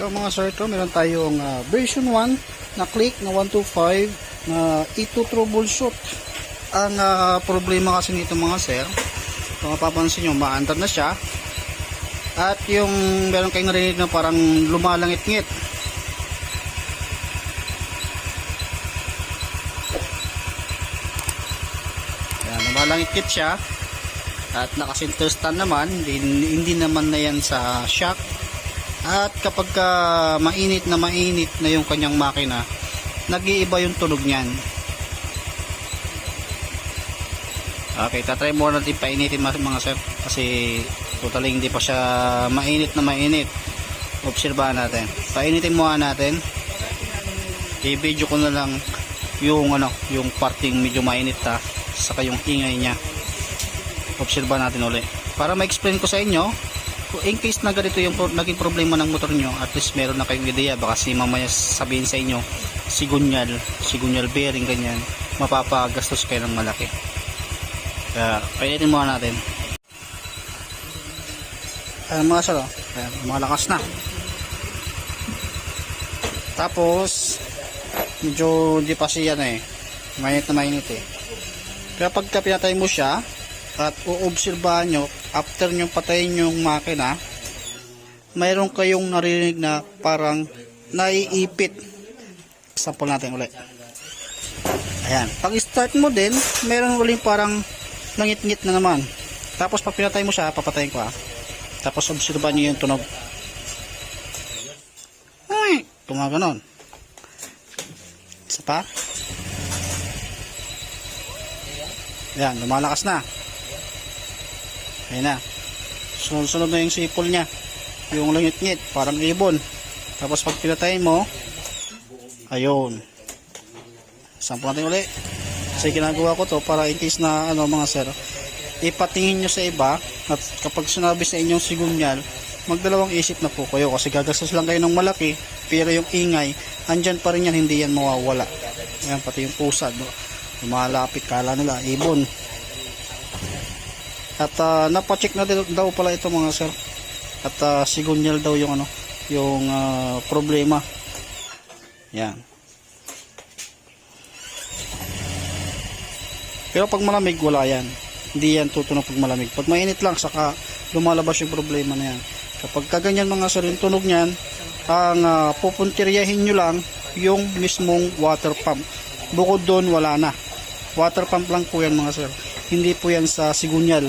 So mga sir, ito meron tayong ah, version 1 na click na 125 na ito troubleshoot. Ang ah, problema kasi nito mga sir, kung mapapansin nyo, maandar na siya. At yung meron kayong narinig na parang lumalangit-ngit. Yan, lumalangit-ngit siya. At nakasinter stand naman, hindi, hindi naman na yan sa shock. At kapag ka mainit na mainit na yung kanyang makina, nag-iiba yung tunog niyan. Okay, tatry mo natin painitin mga sir kasi totally hindi pa siya mainit na mainit. Obserbahan natin. Painitin muna natin. I-video ko na lang yung ano, yung parting medyo mainit ha, saka yung ingay niya. Obserbahan natin uli. Para ma-explain ko sa inyo, in case na ganito yung naging problema ng motor nyo, at least meron na kayong ideya. Baka si mamaya sabihin sa inyo, sigunyal, sigunyal bearing, ganyan. Mapapagastos kayo ng malaki. Kaya, painitin muna natin. Ayan mga sir, oh. Ayan, malakas na. Tapos, medyo hindi pa siya ano eh. Mainit na mainit eh. Kaya pagka pinatay mo siya, at uobserbahan nyo, after nyo patayin yung makina, mayroon kayong narinig na parang naiipit. Sample natin ulit. Ayan. Pag start mo din, mayroon uling parang langit-ngit na naman. Tapos pag pinatay mo siya, papatayin ko ah. Tapos obserbahan nyo yung tunog. Ay, tumaganon. Isa pa. Ayan, lumalakas na. Ayan na. Sunod-sunod na yung sipol niya. Yung langit-ngit, parang ibon. Tapos pag pinatayin mo, ayun. Sampo natin uli. Kasi ginagawa ko to para in case na ano mga sir, ipatingin nyo sa iba at kapag sinabi sa inyong sigunyal, magdalawang isip na po kayo kasi gagastos lang kayo ng malaki pero yung ingay, andyan pa rin yan, hindi yan mawawala. Ayan, pati yung pusa, no? lumalapit, kala nila, ibon. At ah, napacheck na daw pala ito mga sir. At uh, sigunyal daw yung ano, yung ah, problema. Yan. Pero pag malamig, wala yan. Hindi yan tutunog pag malamig. Pag mainit lang, saka lumalabas yung problema na yan. Kapag kaganyan mga sir, yung tunog niyan, ang uh, pupuntiryahin nyo lang yung mismong water pump. Bukod doon, wala na. Water pump lang po yan mga sir. Hindi po yan sa sigunyal.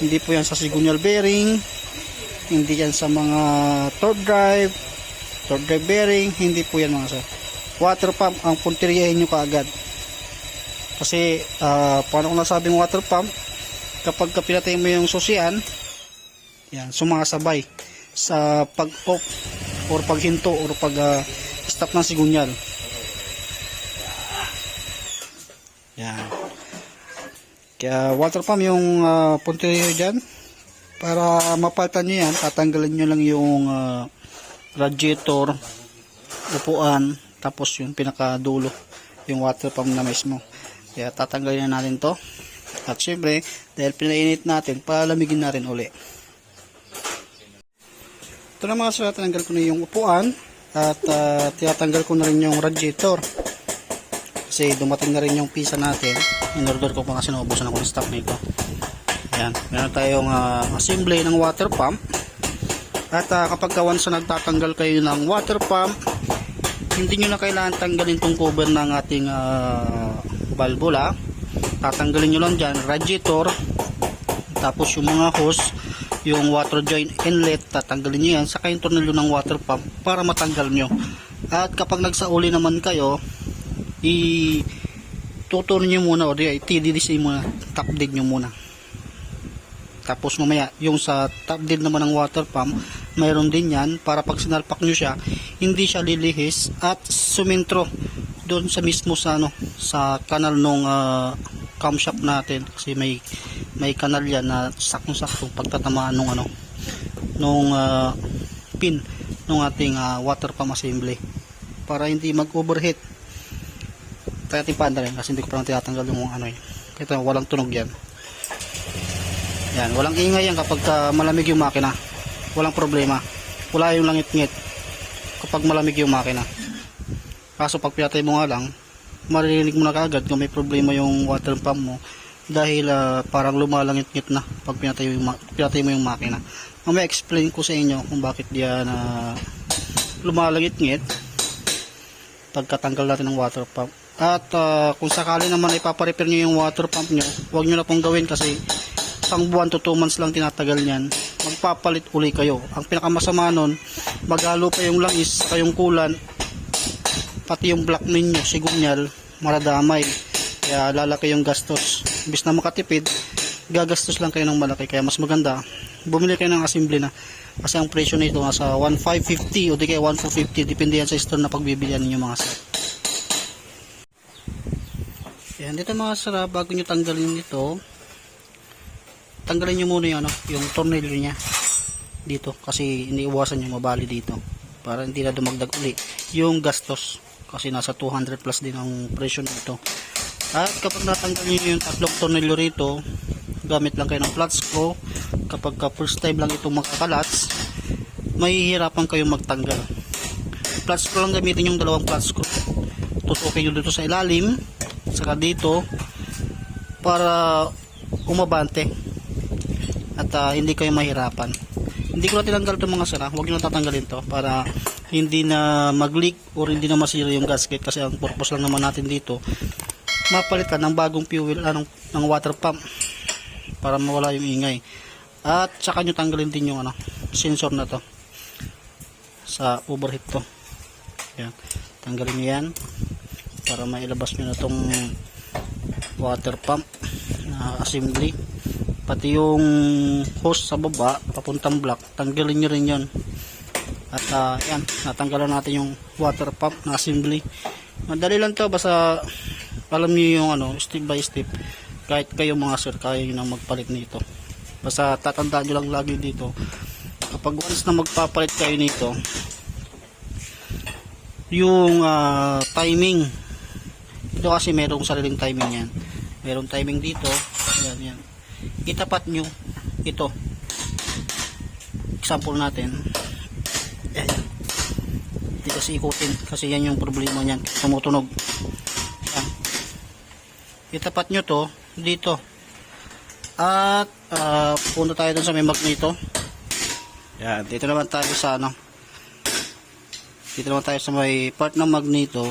Hindi po yan sa sigunyal bearing. Hindi yan sa mga torque drive. Torque drive bearing. Hindi po yan mga sir. Water pump ang puntiryahin nyo kaagad. Kasi, ah, paano ko nasabing water pump, kapag ka pinatay mo yung susian, yan, sumasabay sa pag-off or paghinto or pag-stop ng sigunyal. Kaya water pump yung uh, puntiryo dyan. Para mapalitan nyo yan, tatanggalin nyo lang yung ah, radiator, upuan, tapos yung pinakadulo, yung water pump na mismo. Kaya tatanggalin na natin to. At syempre, dahil pinainit natin, palamigin natin uli. Ito na mga sir, tinanggal ko na yung upuan at ah, tinatanggal ko na rin yung radiator. Kasi dumating na rin yung pisa natin. In-order ko pa kasi naubusan ako ng stock nito. Ayan, meron tayong ah, assembly ng water pump. At ah, kapag ka once na nagtatanggal kayo ng water pump, hindi nyo na kailangan tanggalin tong cover ng ating ah, valvula. Tatanggalin nyo lang dyan, radiator, tapos yung mga hose, yung water joint inlet, tatanggalin nyo yan, saka yung tornilyo ng water pump para matanggal nyo. At kapag nagsauli naman kayo, i tutunin nyo muna o di i-design muna, top dead nyo muna. Tapos mamaya, yung sa top dead naman ng water pump, mayroon din yan. Para pag sinalpak nyo siya, hindi siya lilihis at sumintro doon sa mismo sa ano sa kanal nung ah, camshaft natin. Kasi may may kanal yan na sakong-sakto pagtatamaan nung ano nung ah, pin nung ating ah, water pump assembly. Para hindi mag-overheat kaya tipanda rin kasi hindi ko pa naman tinatanggal yung ano eh ito walang tunog yan yan walang ingay yan kapag ah, malamig yung makina walang problema wala yung langit-ngit kapag malamig yung makina. Kaso pag pinatay mo nga lang, maririnig mo na kaagad kung may problema yung water pump mo dahil ah, parang lumalangit-ngit na pag pinatay, yung, pinatay mo yung makina. Mamaya explain ko sa inyo kung bakit yan na lumalangit-ngit pagkatanggal natin ng water pump. At ah, kung sakali naman ipaparepair nyo yung water pump nyo, huwag nyo na pong gawin kasi pang buwan to 2 months lang tinatagal yan. Magpapalit uli kayo. Ang pinakamasama nun, maghalo pa yung langis sa yung kulan, pati yung block ninyo, sigunyal, maradamay. Kaya lalaki yung gastos. Imbis na makatipid, gagastos lang kayo ng malaki. Kaya mas maganda, bumili kayo ng assembly na. Kasi ang presyo nito nasa 1,550 o di kaya 1,450. Depende yan sa store na pagbibilihan ninyo mga sir. Yan, dito mga sir, ah, bago nyo tanggalin ito, tanggalin nyo muna yung, ano, yung tornilyo niya dito kasi iniiwasan yung mabali dito para hindi na dumagdag uli yung gastos kasi nasa 200 plus din ang presyo nito. At kapag natanggal nyo yung tatlong tornilyo rito gamit lang kayo ng flat screw kapag ka first time lang itong makakalats mahihirapan kayong magtanggal. Flat screw lang gamitin yung dalawang flat screw tutukin nyo dito sa ilalim saka dito para umabante at ah, hindi kayo mahirapan. Hindi ko na tinanggal itong mga sira. Huwag nyo tatanggalin to para hindi na mag-leak or hindi na masira yung gasket kasi ang purpose lang naman natin dito mapalitan ng bagong fuel anong ng water pump para mawala yung ingay. At saka nyo tanggalin din yung ano sensor na to sa overheat to. Yan tanggalin nyo yan para mailabas nyo na tong water pump na assembly. Pati yung hose sa baba papuntang block tanggalin nyo rin yon at ah, yan natanggalan natin yung water pump na assembly. Madali lang to basta alam nyo yung ano step by step. Kahit kayo mga sir kaya nyo nang magpalit nito. Basta tatandaan nyo lang lagi dito kapag once na magpapalit kayo nito yung ah, timing ito kasi merong sariling timing yan. Merong timing dito. Yan yan itapat nyo ito. Example natin. Yan hindi kasi ikutin kasi yan yung problema niyan. Tumutunog. Yan itapat nyo to dito. At ah, punta tayo dun sa may magneto yan dito naman tayo sa ano. Dito naman tayo sa may part ng magneto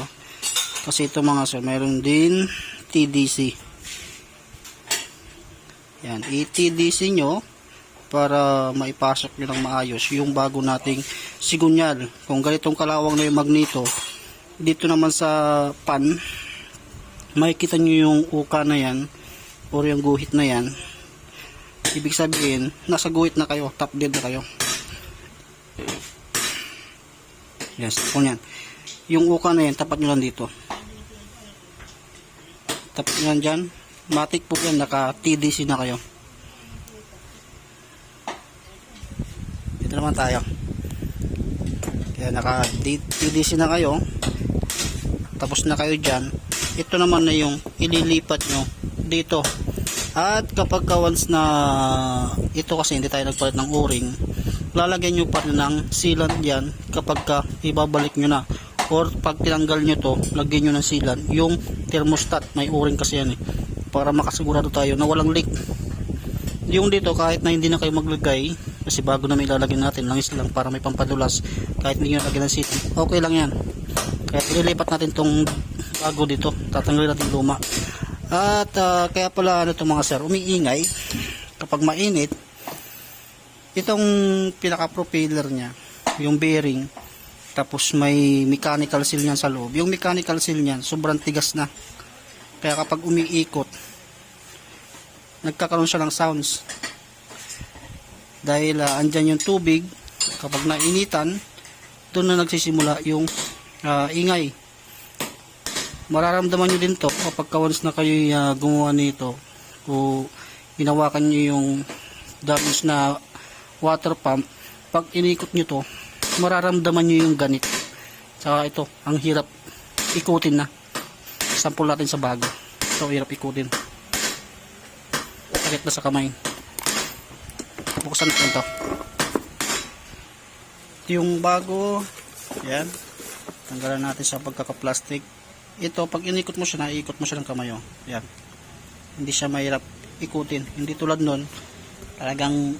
kasi ito mga sir mayroon din TDC yan, i-TDC nyo para maipasok nyo ng maayos yung bago nating sigunyal. Kung ganitong kalawang na yung magneto, dito naman sa pan, makikita nyo yung uka na yan or yung guhit na yan. Ibig sabihin, nasa guhit na kayo, top dead na kayo. Yes, kung yan. Yung uka na yan, tapat nyo lang dito. Tapat nyo lang dyan. Matic po yan, naka TDC na kayo. Dito naman tayo. Kaya naka TDC na kayo. Tapos na kayo dyan. Ito naman na yung ililipat nyo dito. At kapag ka once na ito kasi hindi tayo nagpalit ng o-ring, lalagyan nyo pa rin ng sealant dyan kapag ka ibabalik nyo na. Or pag tinanggal nyo to, lagyan nyo ng sealant. Yung thermostat, may o-ring kasi yan eh para makasigurado tayo na walang leak. Yung dito kahit na hindi na kayo maglagay kasi bago na may lalagyan natin langis lang para may pampadulas. Kahit hindi nyo lagyan ng seat okay lang yan. Kaya ililipat natin tong bago dito tatanggalin natin luma. At ah, kaya pala ano itong mga sir umiingay. Kapag mainit itong pinaka propeller nya yung bearing tapos may mechanical seal niyan sa loob yung mechanical seal niyan sobrang tigas na kaya kapag umiikot, nagkakaroon siya ng sounds. Dahil uh, andyan yung tubig, kapag nainitan, doon na nagsisimula yung ah, ingay. Mararamdaman nyo din to kapag once na kayo uh, gumawa nito o hinawakan nyo yung damage na water pump, pag inikot nyo to, mararamdaman nyo yung ganit. Saka ito, ang hirap ikutin na sample natin sa bago so hirap ikutin sakit na sa kamay buksan natin to ito yung bago Yan. Tanggalan natin sa pagkaka-plastic. Ito, pag inikot mo siya, naiikot mo siya ng kamay. Oh. Yan. Hindi siya mahirap ikutin. Hindi tulad nun, talagang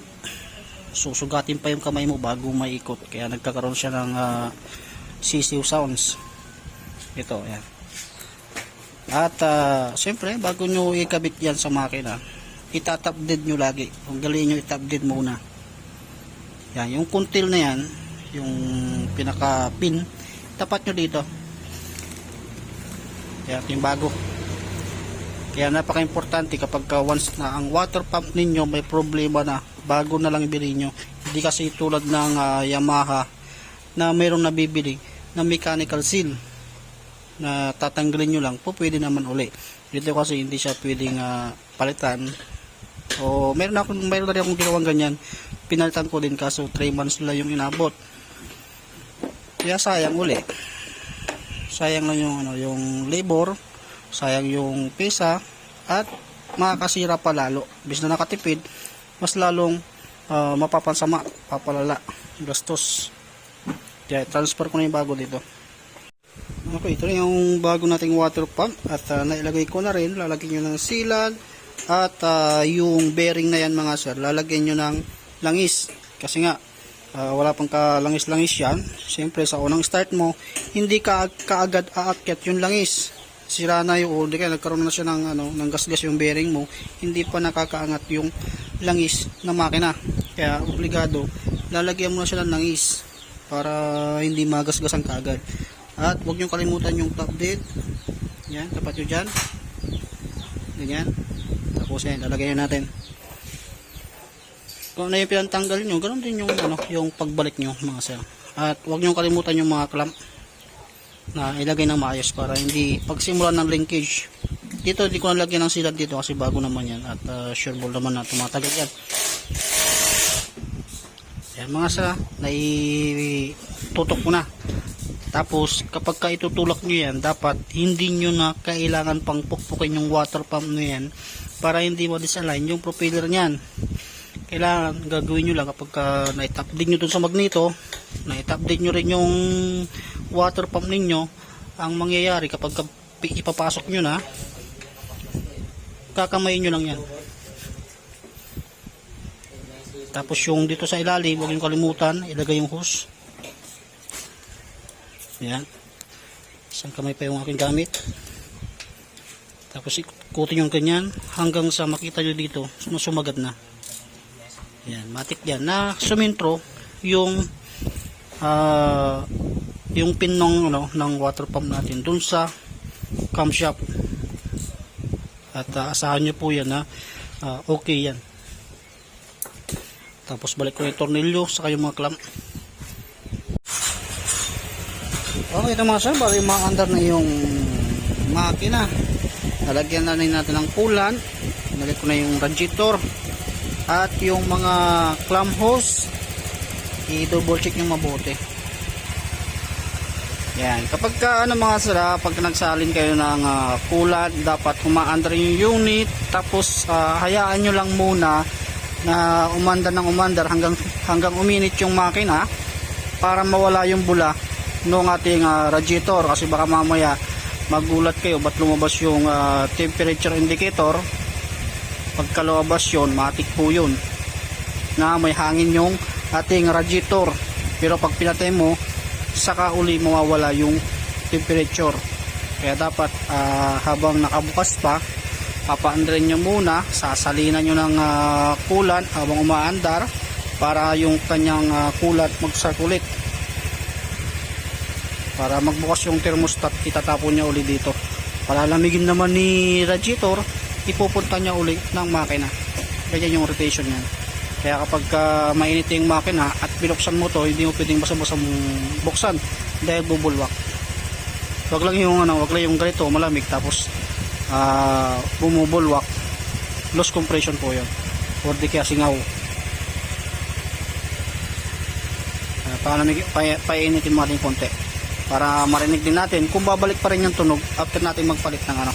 susugatin pa yung kamay mo bago maikot. Kaya nagkakaroon siya ng ah, sisiw sounds. Ito, yan. At uh, siyempre, bago nyo ikabit yan sa makina, itatapdid nyo lagi. Kung galing nyo itapdid muna. Yan, yung kuntil na yan, yung pinaka pin, tapat nyo dito. Yan, yung bago. Kaya napaka-importante kapag ka once na ang water pump ninyo may problema na, bago na lang ibili nyo. Hindi kasi tulad ng ah, Yamaha na mayroong nabibili na mechanical seal na tatanggalin nyo lang po pwede naman uli. Dito kasi hindi siya pwedeng ah, palitan. O meron ako meron na rin akong ginawang ganyan. Pinalitan ko din kaso 3 months lang yung inabot. Kaya sayang uli. Sayang lang yung ano yung labor sayang yung pesa at makakasira pa lalo. Bis na nakatipid mas lalong ah, mapapansama papalala gastos. Kaya transfer ko na yung bago dito. Okay, ito yung bago nating water pump at ah, nailagay ko na rin, lalagyan nyo ng sealant at ah, yung bearing na yan mga sir, lalagyan nyo ng langis. Kasi nga ah, wala pang kalangis-langis yan. Siyempre sa unang start mo hindi ka kaagad aakyat yung langis sira na yung o di kaya nagkaroon na siya ng, ano, ng gasgas yung bearing mo hindi pa nakakaangat yung langis ng makina kaya obligado lalagyan mo na siya ng langis para hindi magasgasan kaagad at huwag nyo kalimutan yung top date. Yan, tapat nyo dyan. Ganyan. Tapos yan, lalagay nyo natin. Kung ano yung pinantanggal nyo, ganun din yung, ano, yung pagbalik nyo mga sir. At huwag nyo kalimutan yung mga clamp na ilagay ng maayos para hindi pagsimula ng linkage. Dito, hindi ko nalagyan ng silat dito kasi bago naman yan at uh, sure ball naman na tumatagal yan. Yan mga sa, naitutok ko na. Tapos, kapag ka itutulak nyo yan, dapat hindi nyo na kailangan pang pukpukin yung water pump nyo yan para hindi ma-disalign yung propeller nyan. Kailangan gagawin nyo lang kapag ka na-update nyo dun sa magneto, na-update nyo rin yung water pump ninyo, ang mangyayari kapag ipapasok nyo na, kakamayin nyo lang yan. Tapos yung dito sa ilalim, huwag nyo kalimutan, ilagay yung hose. Yan. Isang kamay pa yung aking gamit. Tapos ikutin yung ganyan hanggang sa makita nyo dito sumagat na. Yan, matik yan. Na sumintro yung ah yung pin ng, ano, ng water pump natin dun sa camshaft. At ah, asahan nyo po yan na ah, okay yan. Tapos balik ko yung tornilyo saka yung mga clamp. Okay ito mga sir, bali maandar na yung makina. Nalagyan na natin ng kulan. Nalagyan ko na yung radiator. At yung mga clamp hose, i-double check yung mabuti. Yan. Kapag ka, ano mga sir, ah, pag nagsalin kayo ng ah, kulan, dapat umaandar yung unit. Tapos ah, hayaan nyo lang muna na umandar ng umandar hanggang, hanggang uminit yung makina para mawala yung bula ng ating ah, radiator kasi baka mamaya magulat kayo ba't lumabas yung ah, temperature indicator pagka lumabas yun matik po yun na may hangin yung ating radiator pero pag pinatay mo saka uli mawawala yung temperature. Kaya dapat ah, habang nakabukas pa papaandarin nyo muna sasalinan nyo ng ah, kulan habang umaandar para yung kanyang ah, kulat mag-circulate. Para magbukas yung thermostat itatapon niya uli dito. Palalamigin naman ni radiator ipupunta niya uli ng makina. Ganyan yung rotation niyan kaya kapag uh, mainit yung makina at binuksan mo to hindi mo pwedeng basa-basa buksan dahil bubulwak. Wag lang yung ano wag lang yung ganito malamig tapos uh, bumubulwak. Loss compression po yun. Or di kaya singaw. Uh, palamig, pa, painitin mo natin konti. Para marinig din natin kung babalik pa rin yung tunog after natin magpalit ng ano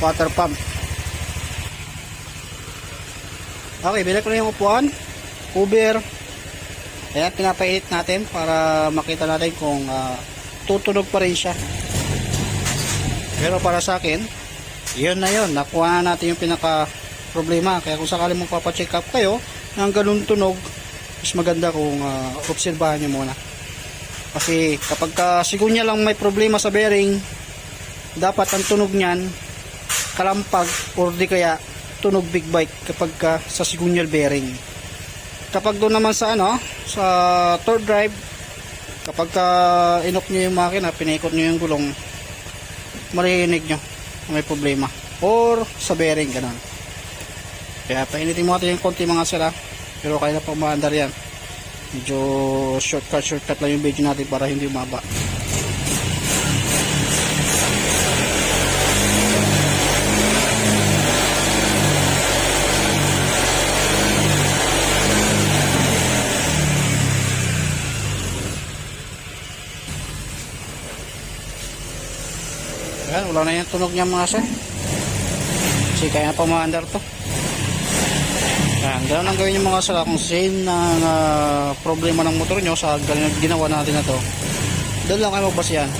water pump okay bilhin ko na yung upuan cover Kaya pinapainit natin para makita natin kung ah, tutunog pa rin siya. Pero para sa akin, yun na yun. Nakuha na natin yung pinaka problema. Kaya kung sakali mong papacheck up kayo ng ganun tunog, mas maganda kung uh, obserbahan nyo muna. Kasi kapag ka sigunya lang may problema sa bearing, dapat ang tunog niyan kalampag or di kaya tunog big bite kapag ka sa sigunyal bearing. Kapag doon naman sa ano, sa third drive, kapag ka inok nyo yung makina, pinaikot nyo yung gulong, maririnig nyo may problema. Or sa bearing, ganun. Kaya painitin mo natin yung konti mga sila, pero kaya na pa maandar yan. Medyo shortcut, shortcut lang yung video natin para hindi umaba. Wala na yung tunog niya mga sir. Kasi kaya pa maandar to. Ayan, ganun ang gawin yung mga sir. Kung same na ah, problema ng motor nyo sa ginawa natin na to, doon lang kayo magbasihan.